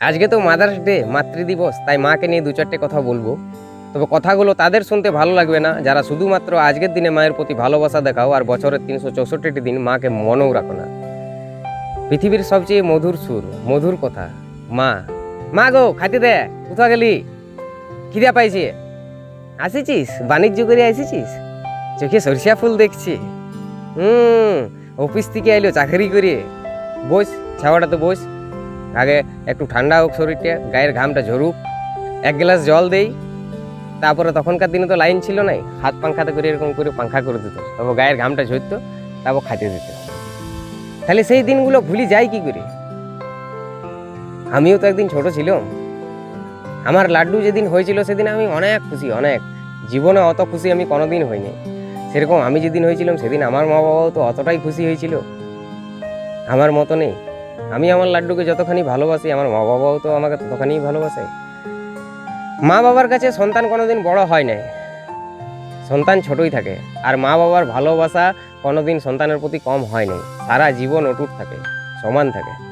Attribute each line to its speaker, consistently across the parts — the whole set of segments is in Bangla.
Speaker 1: আজকে তো মাদার্স ডে মাতৃদিবস, তাই মাকে নিয়ে দু চারটে কথা বলব। তবে কথাগুলো তাদের শুনতে ভালো লাগবে না। যারা শুধুমাত্র আজকের দিনে মায়ের প্রতি ভালোবাসা দেখাও আর বছরের তিনশো চৌষট্টিটি দিন মাকে মনেও রাখো না। পৃথিবীর সবচেয়ে মধুর সুর, মধুর কথা, মা। মা গো খাতি দে কোথা গেলি? খিদা পাইছে। আসিছিস? বাণিজ্য করে আসিছিস? চোখে সরিষা ফুল দেখছি। হুম, অফিস থেকে আইলো, চাকরি করে। বস, ছাওয়াটা তো বস। আগে একটু ঠান্ডা হোক শরীরটা, গায়ের ঘামটা ঝরুক। এক গ্লাস জল দেই, তারপরে তখনকার দিনে তো লাইন ছিল নাই, হাত পাংখাতে করে এরকম করে পাংখা করে দিত, তারপর গায়ের ঘামটা ঝরতো, তারপর খাইতে দিত। তাহলে সেই দিনগুলো ভুলি যায় কি করে? আমিও তো একদিন ছোট ছিলাম। আমার লাড্ডু যেদিন হয়েছিল সেদিন আমি অনেক খুশি, অনেক। জীবনে অত খুশি আমি কোনোদিন হইনি। সেরকম আমি যেদিন হয়েছিলাম সেদিন আমার মা বাবাও তো অতটাই খুশি হয়েছিল। আমার মতো নেই। আমি আমার লাড্ডুকে যতখানি ভালোবাসি, আমার মা বাবাও তো আমাকে ততখানিই ভালোবাসে। মা বাবার কাছে সন্তান কোনোদিন বড় হয় নাই। সন্তান ছোটই থাকে। আর মা বাবার ভালোবাসা কোনোদিন সন্তানের প্রতি কম হয় নাই। সারা জীবন অটুট থাকে, সমান থাকে।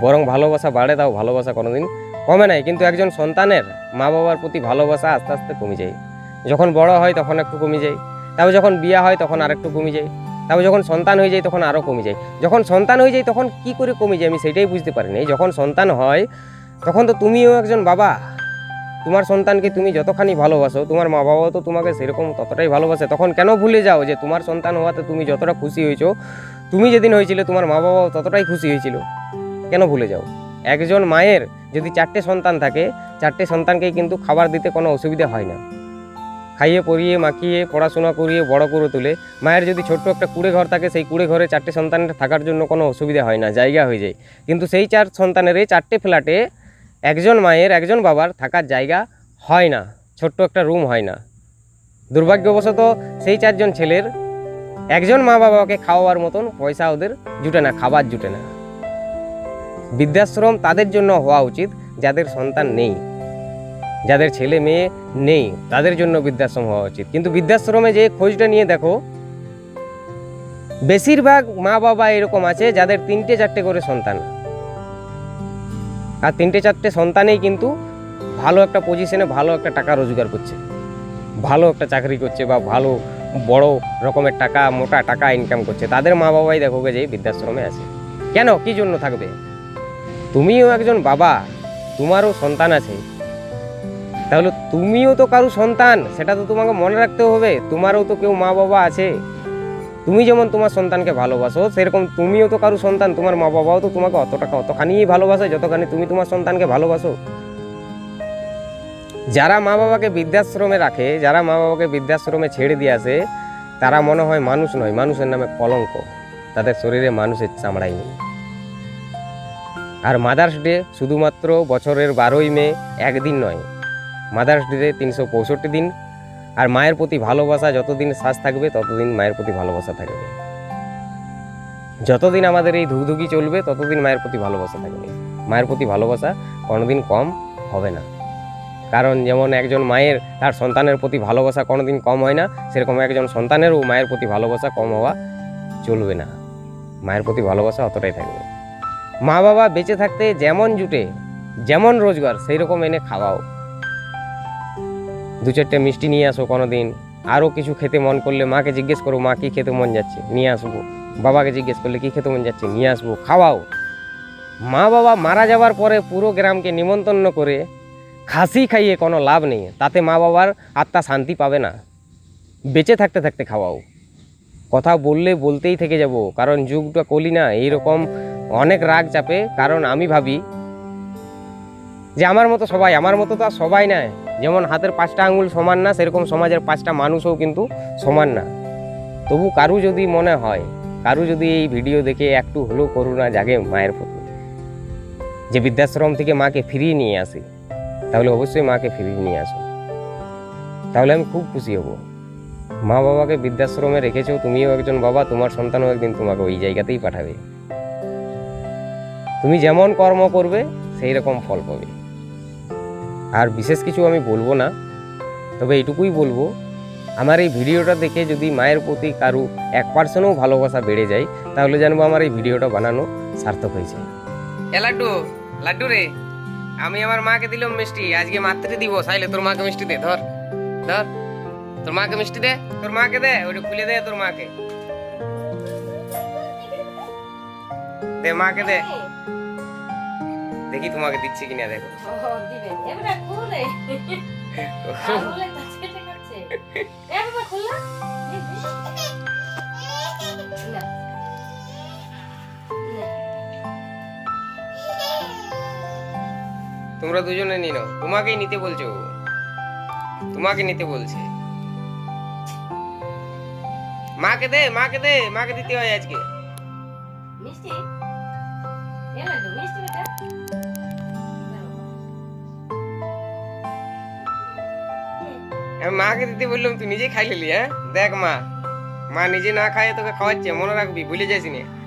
Speaker 1: বরং ভালোবাসা বাড়ে, তাও ভালোবাসা কোনোদিন কমে নাই। কিন্তু একজন সন্তানের মা বাবার প্রতি ভালোবাসা আস্তে আস্তে কমে যায়। যখন বড় হয়, তখন একটু কমে যায়। তারপর যখন বিয়ে হয়, তখন আরেকটু কমে যায়। তারপর যখন সন্তান হয়ে যায় তখন আরও কমে যায়। যখন সন্তান হয়ে যায় তখন কি করে কমে যায় আমি সেটাই বুঝতে পারি পারিনি যখন সন্তান হয়, তখন তো তুমিও একজন বাবা। তোমার সন্তানকে তুমি যতখানি ভালোবাসো, তোমার মা বাবাও তো তোমাকে সেরকম ততটাই ভালোবাসে। তখন কেন ভুলে যাও যে তোমার সন্তান হওয়াতে তুমি যতটা খুশি হয়েছো, তুমি যেদিন হয়েছিলে তোমার মা বাবাও ততটাই খুশি হয়েছিল। কেন ভুলে যাও? একজন মায়ের যদি চারটে সন্তান থাকে, চারটে সন্তানকে কিন্তু খাবার দিতে কোনো অসুবিধা হয় না। খাইয়ে পরিয়ে মাখিয়ে, পড়াশোনা করিয়ে, বড় করে তুলে, মায়ের যদি ছোট্ট একটা কুড়ে ঘর থাকে, সেই কুড়ে ঘরে চারটে সন্তানের থাকার জন্য কোনো অসুবিধা হয় না, জায়গা হয়ে যায়। কিন্তু সেই চার সন্তানের এই চারটে ফ্ল্যাটে একজন মায়ের, একজন বাবার থাকার জায়গা হয় না, ছোট্ট একটা রুম হয় না। দুর্ভাগ্যবশত সেই চারজন ছেলের একজন মা বাবাকে খাওয়ার মতন পয়সা ওদের জুটে না, খাবার জুটে না। বৃদ্ধাশ্রম তাদের জন্য হওয়া উচিত, যাদের সন্তান নেই। যাদের ছেলে মেয়ে নেই, তাদের জন্য বৃদ্ধাশ্রম হওয়া উচিত। কিন্তু বৃদ্ধাশ্রমে যে খোঁজটা নিয়ে দেখো, বেশিরভাগ মা বাবা এরকম আছে যাদের তিনটে চারটে করে সন্তান। আর তিনটে চারটে সন্তানেই কিন্তু ভালো একটা পজিশনে ভালো একটা টাকা রোজগার করছে। ভালো একটা চাকরি করছে বা ভালো, বড় রকমের টাকা, মোটা টাকা ইনকাম করছে। তাদের মা বাবাই দেখো যে বৃদ্ধাশ্রমে আছে। কেন? কি জন্য থাকবে? তুমিও একজন বাবা, তোমারও সন্তান আছে। তাহলে তুমিও তো কারও সন্তান, সেটা তো তোমাকে মনে রাখতে হবে, তোমারও তো কেউ মা বাবা আছে। তুমি যেমন তোমার সন্তানকে ভালোবাসো, সেরকম তুমিও তো কারও সন্তান, তোমার মা বাবাও তো তোমাকে অত টাকা অতখানিই ভালোবাসে, যতখানি তুমি তোমার সন্তানকে ভালোবাসো। যারা মা বাবাকে বৃদ্ধাশ্রমে রাখে, যারা মা বাবাকে বৃদ্ধাশ্রমে ছেড়ে দিয়ে আসে, তারা মনে হয় মানুষ নয়, মানুষের নামে কলঙ্ক। তাদের শরীরে মানুষের চামড়াই নেই। আর মাদার্স ডে শুধুমাত্র বছরের বারোই মে একদিন নয় মাদার্স ডে তিনশো পঁয়ষট্টি দিন। আর মায়ের প্রতি ভালোবাসা যতদিন শ্বাস থাকবে, ততদিন মায়ের প্রতি ভালোবাসা থাকবে। যতদিন আমাদের এই ধুকধুকি চলবে, ততদিন মায়ের প্রতি ভালোবাসা থাকবে। মায়ের প্রতি ভালোবাসা কোনোদিন কম হবে না। কারণ যেমন একজন মায়ের, তার সন্তানের প্রতি ভালোবাসা কোনোদিন কম হয় না, সেরকম একজন সন্তানেরও মায়ের প্রতি ভালোবাসা কম হওয়া চলবে না। মায়ের প্রতি ভালোবাসা অতটাই থাকবে মা বাবা বেঁচে থাকতে যেমন জুটে, যেমন রোজগার সেই রকম এনে খাওয়াও। দু চারটে মিষ্টি নিয়ে আসো কোনো দিন আরও কিছু খেতে মন করলে মাকে জিজ্ঞেস করো, মা, কী খেতে মন যাচ্ছে? নিয়ে আসব। বাবাকে জিজ্ঞেস করলে, কী খেতে মন যাচ্ছে? নিয়ে আসব। খাওয়াও। মা বাবা মারা যাওয়ার পরে পুরো গ্রামকে নিমন্ত্রণ করে খাসি খাইয়ে কোনো লাভ নেই। তাতে মা বাবার আত্মা শান্তি পাবে না। বেঁচে থাকতে থাকতে খাওয়াও। কথা বললে বলতেই থেকে যাব, কারণ যুগটা কলি না। এইরকম অনেক রাগ চাপে, কারণ আমি ভাবি যে আমার মতো সবাই, আমার মতো তো আর সবাই নয় যেমন হাতের পাঁচটা আঙুল সমান না, সেরকম সমাজের পাঁচটা মানুষও কিন্তু সমান না। তবু কারু যদি মনে হয়, কারু যদি এই ভিডিও দেখে একটু হলেও করুণা জাগে মায়ের প্রতি। যে বৃদ্ধাশ্রম থেকে মাকে ফিরিয়ে নিয়ে আসি, তাহলে অবশ্যই মাকে ফিরিয়ে নিয়ে আসো। তাহলে আমি খুব খুশি হব। মা বাবাকে বৃদ্ধাশ্রমে রেখেছো, তুমিও একজন বাবা, তোমার সন্তানও একদিন তোমাকে ওই জায়গাতেই পাঠাবে। তুমি যেমন কর্ম করবে সেই রকম ফল পাবে। আর বিশেষ কিছু আমি বলব না, তবে এইটুকুই বলব, আমার এই ভিডিওটা দেখে যদি মায়ের প্রতি কারু এক পার্সেন্টও ভালোবাসা বেড়ে যায়, তাহলে জানব আমার এই ভিডিওটা বানানো সার্থক হয়েছে। এ লাড্ডু লাড্ডু রে, আমি আমার মাকে দিলাম মিষ্টি, আজকে মাতৃ দিব চাইলে তোর মাকে মিষ্টি দে, ধর ধর, তোর মাকে মিষ্টি দে, তোর মাকে দে ওটা খুলে দে তোর মাকে। দে মাকে দে। দেখি তোমাকে দিচ্ছি কিনা দেখো। তোমরা দুজনে নিয়ে নাও। তোমাকেই নিতে বলছো তোমাকে নিতে বলছে। মাকে দে মাকে দে মাকে দিতে হয় আজকে।
Speaker 2: মিষ্টি? মিষ্টি
Speaker 1: আমি মাকে দিতে বললাম, তুই নিজেই খাই লিলি হ্যাঁ? দেখ মা মা নিজে না খায় তোকে খাওয়াচ্ছে, মনে রাখবি, ভুলে যাস না।